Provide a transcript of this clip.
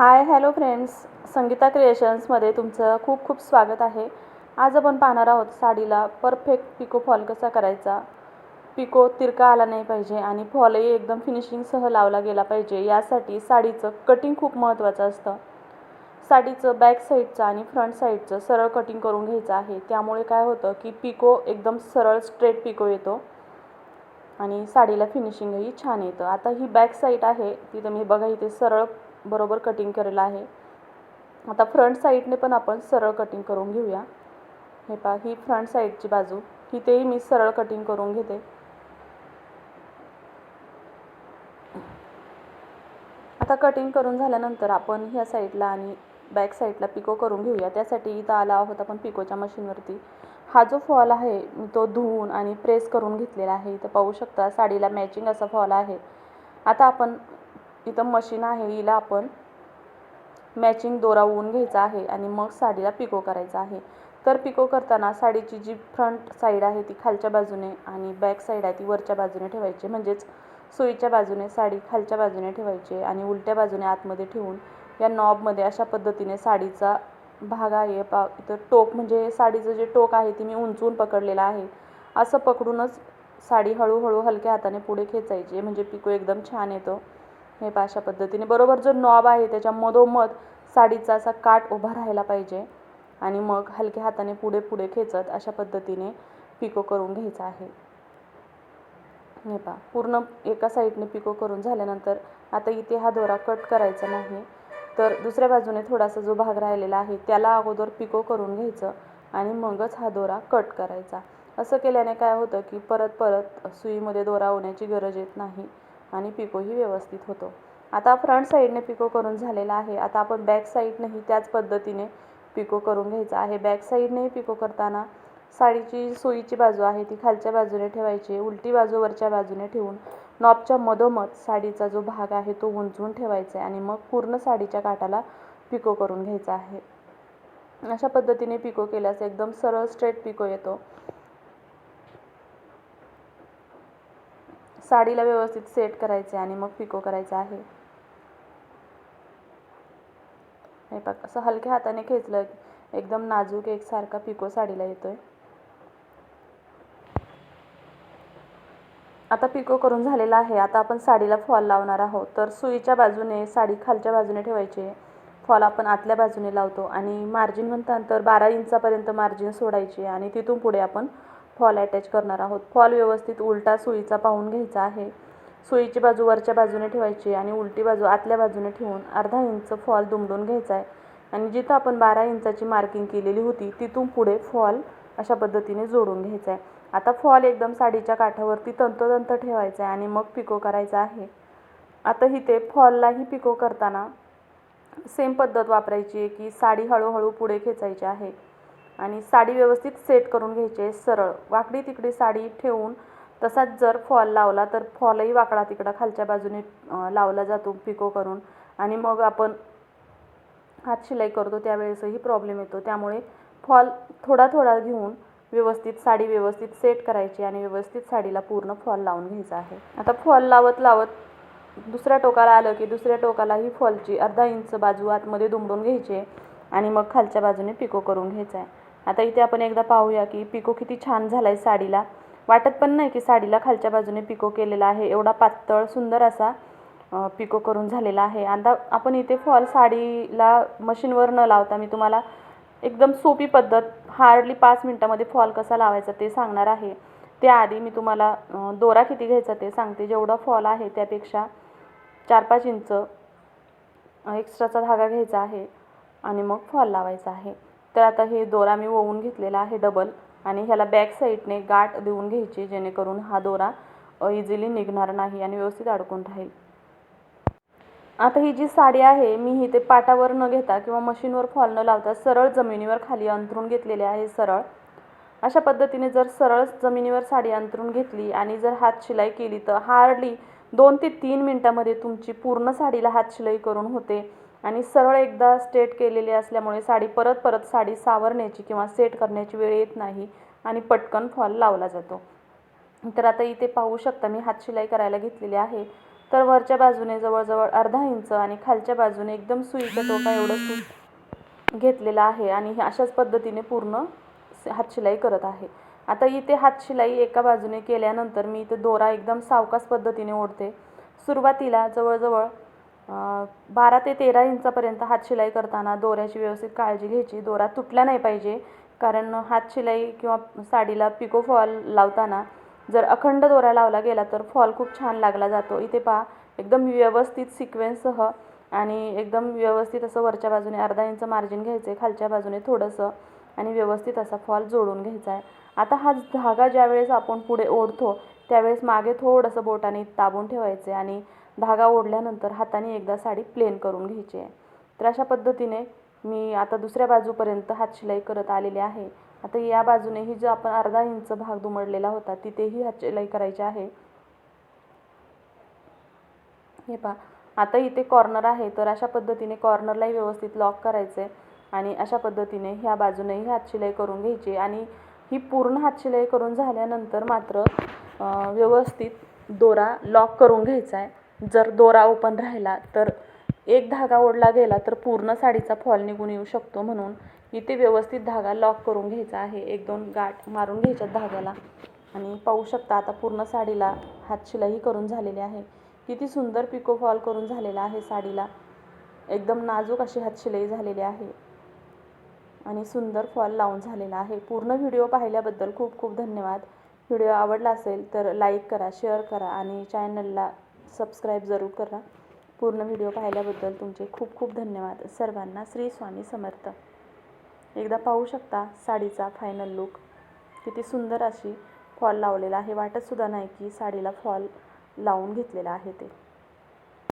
Hi hello friends. Sangeeta क्रिएशन्समध्ये तुमचं खूप खूप स्वागत आहे. आज आपण पाहणार आहोत साडीला परफेक्ट पिको फॉल कसा करायचा. पिको तिरका आला नाही पाहिजे आणि फॉलही एकदम फिनिशिंगसह लावला गेला पाहिजे. यासाठी साडीचं कटिंग खूप महत्त्वाचं असतं. साडीचं बॅक साईडचं आणि फ्रंट साईडचं सरळ कटिंग करून घ्यायचं आहे. त्यामुळे काय होतं की पिको एकदम सरळ स्ट्रेट पिको येतो आणि साडीला फिनिशिंगही छान येतं. आता ही बॅक साईड आहे तिथं मी बघा इथे सरळ बरोबर कटिंग केलेलं आहे. आता फ्रंट साईडने पण आपण सरळ कटिंग करून घेऊया. हे पहा ही फ्रंट साईडची बाजू तिथेही मी सरळ कटिंग करून घेते. आता कटिंग करून झाल्यानंतर आपण ह्या साईडला आणि बॅक साईडला पिको करून घेऊया. त्यासाठी इथं आला आहोत आपण पिकोच्या मशीनवरती हा जो फॉल आहे मी तो धुवून आणि प्रेस करून घेतलेला आहे. इथं पाहू शकता साडीला मॅचिंग असा फॉल आहे. आता आपण इथं मशीन आहे हिला आपण मॅचिंग दोरा ओवून घ्यायचा आहे आणि मग साडीला पिको करायचा आहे. तर पिको करताना साडीची जी फ्रंट साईड आहे ती खालच्या बाजूने आणि बॅक साईड आहे ती वरच्या बाजूने ठेवायची. म्हणजेच सुईच्या बाजूने साडी खालच्या बाजूने ठेवायची आणि उलट्या बाजूने आतमध्ये ठेवून या नॉबमध्ये अशा पद्धतीने साडीचा भाग आहे. पा इथं टोक म्हणजे साडीचं जे टोक आहे ती मी उंचवून पकडलेलं आहे. असं पकडूनच साडी हळूहळू हलक्या हाताने पुढे खेचायची. म्हणजे पिको एकदम छान येतो. हे पा अशा पद्धतीने. बरोबर जो नॉब आहे त्याच्या मधोमध साडीचा असा काठ उभा राहायला पाहिजे आणि मग हलक्या हाताने पुढे पुढे खेचत अशा पद्धतीने पिको करून घ्यायचा आहे. हे पा पूर्ण एका साईडने पिको करून झाल्यानंतर आता इथे हा दोरा कट करायचा नाही. तर दुसऱ्या बाजूने थोडासा जो भाग राहिलेला आहे त्याला अगोदर पिको करून घ्यायचं आणि मगच हा दोरा कट करायचा. असं केल्याने काय होतं की परत परत सुईमध्ये दोरा होण्याची गरज येत नाही. आणि पिकोही व्यवस्थित होतो. आता फ्रंट साईडने पिको करून झालेला आहे. आता आपण बॅक साईडनेही त्याच पद्धतीने पिको करून घ्यायचा आहे. बॅक साईडनेही पिको करताना साडीची सुईची बाजू आहे ती खालच्या बाजूने ठेवायची उलटी बाजू वरच्या बाजूने ठेवून नॉबच्या मधोमध साडीचा जो भाग आहे तो उंचवून ठेवायचा आहे आणि मग पूर्ण साडीच्या काठाला पिको करून घ्यायचा आहे. अशा पद्धतीने पिको केल्यास एकदम सरळ स्ट्रेट पिको येतो. साडीला व्यवस्थित सेट करायचे आणि मग पिको करायचं आहे. हे बघ असं हलक्या हाताने खेचलं एकदम नाजूक एकसारखा पिको साडीला येतोय. आता पिको करून झालेला आहे. आता आपण साडीला फॉल लावणार आहोत. तर सुईच्या बाजूने साडी खालच्या बाजूने ठेवायची. फॉल आपण आतल्या बाजूने लावतो आणि मार्जिन म्हणतात तर बारा इंचापर्यंत मार्जिन सोडायची आणि तिथून पुढे आपण फॉल अटॅच करणार आहोत. फॉल व्यवस्थित उलटा सुईचा पाहून घ्यायचा आहे. सुईची बाजू वरच्या बाजूने ठेवायची आणि उलटी बाजू आतल्या बाजूने ठेवून अर्धा इंच फॉल दुमडून घ्यायचा आहे. आणि जिथं आपण बारा इंचाची मार्किंग केलेली होती तिथून पुढे फॉल अशा पद्धतीने जोडून घ्यायचा आहे. आता फॉल एकदम साडीच्या काठावरती तंतोतंत ठेवायचा आहे आणि मग पिको करायचा आहे. आता इथे फॉललाही पिको करताना सेम पद्धत वापरायची आहे की साडी हळूहळू पुढे खेचायची आहे. आणि साडी व्यवस्थित सेट करून घ्यायची आहे सरळ. वाकडी तिकडी साडी ठेवून तसाच जर फॉल लावला तर फॉलही वाकडा तिकडा खालच्या बाजूने लावला जातो पिको करून. आणि मग आपण हात शिलाई करतो त्यावेळेसही प्रॉब्लेम येतो. त्यामुळे फॉल थोडा थोडा घेऊन व्यवस्थित साडी व्यवस्थित सेट करायची आणि व्यवस्थित साडीला पूर्ण फॉल लावून घ्यायचा आहे. आता फॉल लावत लावत दुसऱ्या टोकाला आलं की दुसऱ्या टोकालाही फॉलची अर्धा इंच बाजू आतमध्ये दुमडून घ्यायची आणि मग खालच्या बाजूने पिको करून घ्यायचा आहे. आता इथे आपण एकदा पाहूया की पिको किती छान झाला आहे साडीला. वाटत पण नाही की साडीला खालच्या बाजूने पिको केलेला आहे. एवढा पातळ सुंदर असा पिको करून झालेला आहे. आता आपण इथे फॉल साडीला मशीनवर न लावता मी तुम्हाला एकदम सोपी पद्धत हार्डली पाच मिनटामध्ये फॉल कसा लावायचा ते सांगणार आहे. त्याआधी मी तुम्हाला दोरा किती घ्यायचा ते सांगते. जेवढा फॉल आहे त्यापेक्षा चार पाच इंच एक्स्ट्राचा धागा घ्यायचा आहे आणि मग फॉल लावायचा आहे. तर आता हे दोरा मी ओवून घेतलेला आहे डबल आणि ह्याला बॅक साईडने गाठ देऊन घ्यायची जेणेकरून हा दोरा इझिली निघणार नाही आणि व्यवस्थित अडकून राहील. आता ही जी साडी आहे मी ही ते पाटावर न घेता किंवा मशीनवर फॉल न लावता सरळ जमिनीवर खाली अंथरून घेतलेले आहे सरळ. अशा पद्धतीने जर सरळ जमिनीवर साडी अंथरून घेतली आणि जर हात शिलाई केली तर हार्डली दोन ते तीन मिनटामध्ये तुमची पूर्ण साडीला हात शिलाई करून होते. आणि सरळ एकदा स्ट्रेट केलेली असल्यामुळे साडी परत परत साडी सावरण्याची किंवा सेट करण्याची वेळ येत नाही आणि पटकन फॉल लावला जातो. तर आता इथे पाहू शकता मी हात शिलाई करायला घेतलेली आहे. तर वरच्या बाजूने जवळजवळ अर्धा इंच आणि खालच्या बाजूने एकदम सुईचा टोका एवढं सूत घेतलेला आहे आणि हे अशाच पद्धतीने पूर्ण हातशिलाई करत आहे. आता इथे हातशिलाई एका बाजूने केल्यानंतर मी इथे दोरा एकदम सावकास पद्धतीने ओढते. सुरुवातीला जवळजवळ बारा ते तेरा इंचापर्यंत हात शिलाई करताना दोऱ्याची व्यवस्थित काळजी घ्यायची. दोरा तुटला नाही पाहिजे. कारण हातशिलाई किंवा साडीला पिको फॉल लावताना जर अखंड दोरा लावला गेला तर फॉल खूप छान लागला जातो. इथे पहा एकदम व्यवस्थित सिक्वेन्ससह आणि एकदम व्यवस्थित असं वरच्या बाजूने अर्धा इंच मार्जिन घ्यायचं आहे खालच्या बाजूने थोडंसं आणि व्यवस्थित असा फॉल जोडून घ्यायचा आहे आता हा धागा ज्यावेळेस आपण पुढे ओढतो त्यावेळेस मागे थोडंसं बोटाने दाबून ठेवायचे आणि धागा ओढल्यानंतर हाताने एकदा साडी प्लेन करून घ्यायची आहे. तर अशा पद्धतीने मी आता दुसऱ्या बाजूपर्यंत हातशिलाई करत आलेले आहे. आता या बाजूनेही जो आपण अर्धा इंच भाग दुमडलेला होता तिथेही हातशिलाई करायची आहे. हे पहा आता इथे कॉर्नर आहे तर अशा पद्धतीने कॉर्नरलाही व्यवस्थित लॉक करायचं आहे आणि अशा पद्धतीने ह्या बाजूनेही हातशिलाई करून घ्यायची आणि ही पूर्ण हातशिलाई करून झाल्यानंतर मात्र व्यवस्थित दोरा लॉक करून घ्यायचा आहे. जर दोरा ओपन राहिला तर एक धागा ओढला गेला तर पूर्ण साडीचा फॉल निघून येऊ शकतो म्हणून. इथे व्यवस्थित धागा लॉक करून घ्यायचा आहे. एक दोन गाठ मारून घ्यायच्यात धाग्याला. आणि पाहू शकता आता पूर्ण साडीला हातशिलाई करून झालेली आहे. किती सुंदर पिको फॉल करून झालेला आहे साडीला. एकदम नाजूक अशी हातशिलाई झालेली आहे. आणि सुंदर फॉल लावून झालेला आहे. पूर्ण व्हिडिओ पाहिल्याबद्दल खूप खूप धन्यवाद. व्हिडिओ आवडला असेल तर लाईक करा शेअर करा आणि चॅनलला सबस्क्राईब जरूर करा. पूर्ण व्हिडिओ पाहिल्याबद्दल तुमचे खूप खूप धन्यवाद. सर्वांना श्री स्वामी समर्थ. एकदा पाहू शकता साडीचा फायनल लुक किती सुंदर अशी फॉल लावलेला आहे. वाटतसुद्धा नाही की साडीला फॉल लावून घेतलेला आहे ते.